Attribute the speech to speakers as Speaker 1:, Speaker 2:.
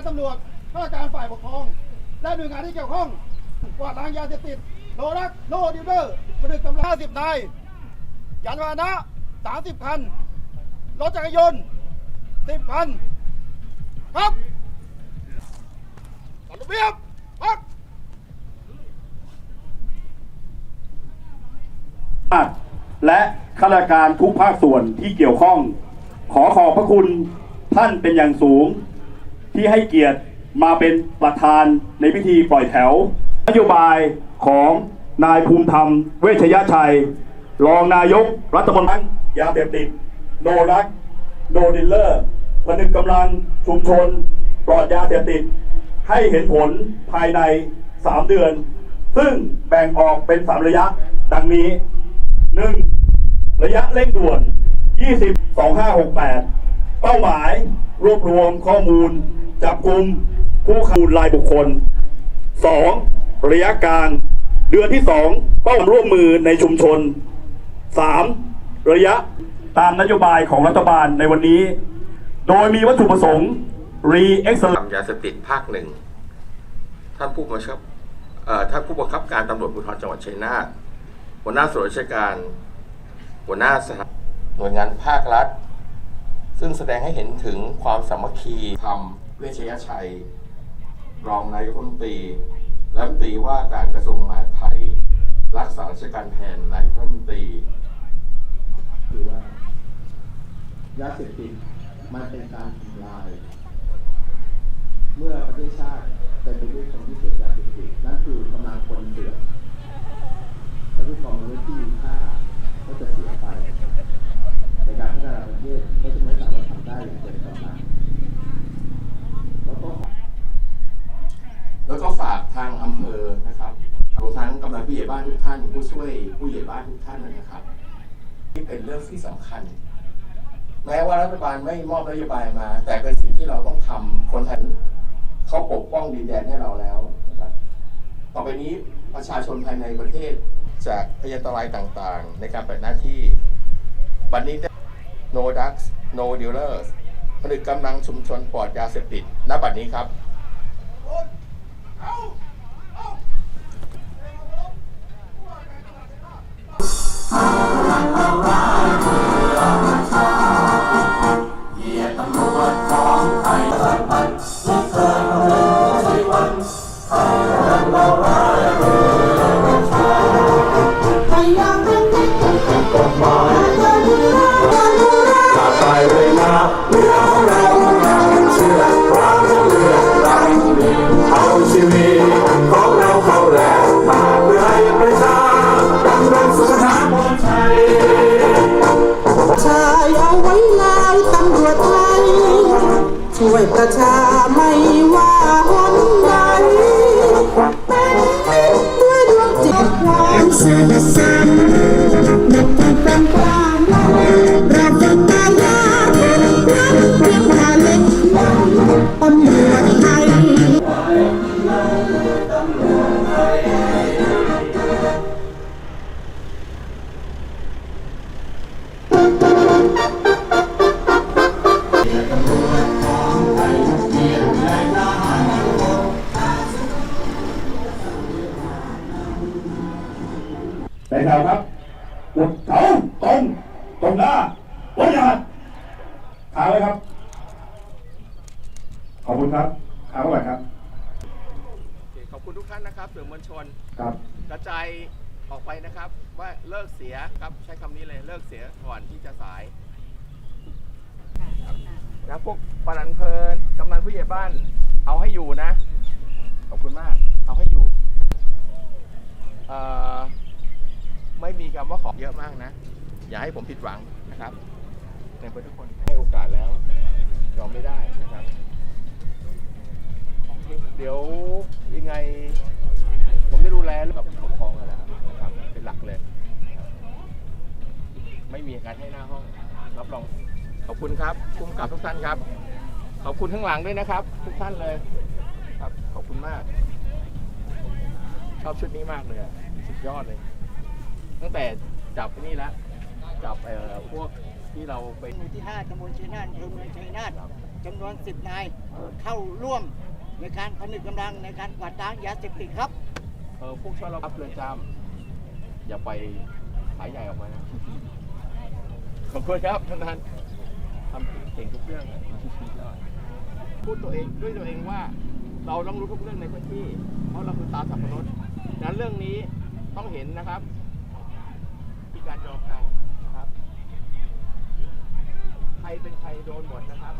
Speaker 1: การตำรวจข้าราชการฝ่ายปกครอง และหน่วยงานที่เกี่ยวข้องกวาดล้างยาเสพติดโลรักโลดิวเดอร์ผนึกกำลัง50นายยานพาหนะ30คัน รถจักรยานยนต์10คัน ครับจัดระเบียบพัก
Speaker 2: และข้าราชการทุกภาคส่วนที่เกี่ยวข้อง ขอขอบพระคุณท่านเป็นอย่างสูง ที่ให้เกียรติมาเป็นประธานในพิธีปล่อยแถวนโยบายของนายภูมิธรรม เวชยชัย รองนายกรัฐมนตรียาเสพติดโนรักโนดิลเลอร์ผนึกกำลังชุมชนปลอดยาเสพติด ให้เห็นผลภายใน 3 เดือน ซึ่งแบ่งออกเป็น 3 ระยะ ดังนี้ 1. ระยะเร่งด่วน 20 2568 เป้าหมายรวบรวมข้อมูล จับกลุ่มผู้ข้มูลรายบุคคล 2. ระยะกลาง เดือนที่ 2 เป้าหมายร่วมมือในชุมชน 3. ระยะตามนโยบายของรัฐบาลในวันนี้ โดยมีวัตถุประสงค์ re e x c e l
Speaker 3: ทำยาเสพติดภาคหนึ่งท่านผู้บังคับท่านผู้บังคับการตำรวจภูธรจังหวัดชัยนาทหัวหน้าส่วนราชการ หัวหน้าสหน่วยงานภาครัฐ ซึ่งแสดงให้เห็นถึงความสามัคคีธรรมเวชยชัย รองนายกรัฐมนตรีและรัฐมนตรีว่าการกระทรวงมหาดไทย รักษาราชการแทนนายกรัฐมนตรี
Speaker 4: คือว่ายาเสพติดมันเป็นการทำลาย เมื่อประเทศชาติเป็นไปด้วยคนที่เสพยาเสพติดนั่นคือกำลังคนเสื่อมทรัพยากรมนุษย์ที่มีค่าก็จะเสียไป ในการพัฒนาประเทศก็จะไม่สามารถทำได้อย่างเต็มกำลังแล้วก็
Speaker 3: แล้วก็ฝาก ทางอำเภอนะครับรวมทั้งกำลังผู้ใหญ่บ้านทุกท่าน ผู้ช่วยผู้ใหญ่บ้านทุกท่านนะครับนี่เป็นเรื่องที่สำคัญ แม้ว่ารัฐบาลไม่มอบนโยบายมา แต่เป็นสิ่งที่เราต้องทำคนไทยเขาปกป้องดินแดนให้เราแล้วนะครับต่อไปนี้ประชาชนภายในประเทศจากพยันตรายต่างๆ ในการปฏิบัติหน้าที่บัดนนี้ no drugs no dealers ผนึกกำลังชุมชนปลอดยาเสพติดณบัดนี้ครับ
Speaker 5: ใน
Speaker 6: แถ
Speaker 2: วครับกดเขาตรงตรงหน้าวัดยานขาไว้ครับ ขอบคุณครับขาเข้าไปครับ
Speaker 3: ขอบคุณทุกท่านนะครับสื่อมวลชน
Speaker 2: ครับ
Speaker 3: กระจายออกไปนะครับ ว่าเลิกเสียครับใช้คำนี้เลยเลิกเสียก่อนที่จะสายครับนะพวกปนันเพลินกำนันผู้ใหญ่บ้าน เอาให้อยู่นะ ขอบคุณมาก เอาให้อยู่เอ่อ ไม่มีคำว่าขอเยอะมากนะ อย่าให้ผมผิดหวังนะครับในเพื่อนทุกคนให้โอกาสแล้วยอมไม่ได้นะครับ เดี๋ยวยังไง ผมได้ดูแลเรื่องกับปกครองนั่นแหละนะครับ เป็นหลักเลย ไม่มีการให้หน้าห้อง รับรอง ขอบคุณครับคุ้มกับทุกท่านครับ ขอบคุณข้างหลังด้วยนะครับ ทุกท่านเลย ครับ ขอบคุณมาก ชอบชุดนี้มากเลย สุดยอดเลย ตั้งแต่จับนี่แล้วจับเอ่อพวกที่เราไป
Speaker 7: หมู่ที่ 5ตำบลชัยนาทอำเภอเมืองชัยนาทจำนวน 10 นาย เข้าร่วมในการผนึกกำลังในการกวาดล้างยาเสพติดครับ
Speaker 3: เออพวกช่วยเรารับเรือนจำอย่าไปขายใหญ่ออกมานะ ขอบคุณครับท่านนั้นทำเก่งทุกเรื่องเลยพูดตัวเองด้วยตัวเองว่า เราต้องรู้ทุกเรื่องในพื้นที่ เพราะเราคือตาสับปะรดดังนั้นเรื่องนี้ต้องเห็นนะครับมี การยอมกันนะครับ ใครเป็นใครโดนหมดนะครับ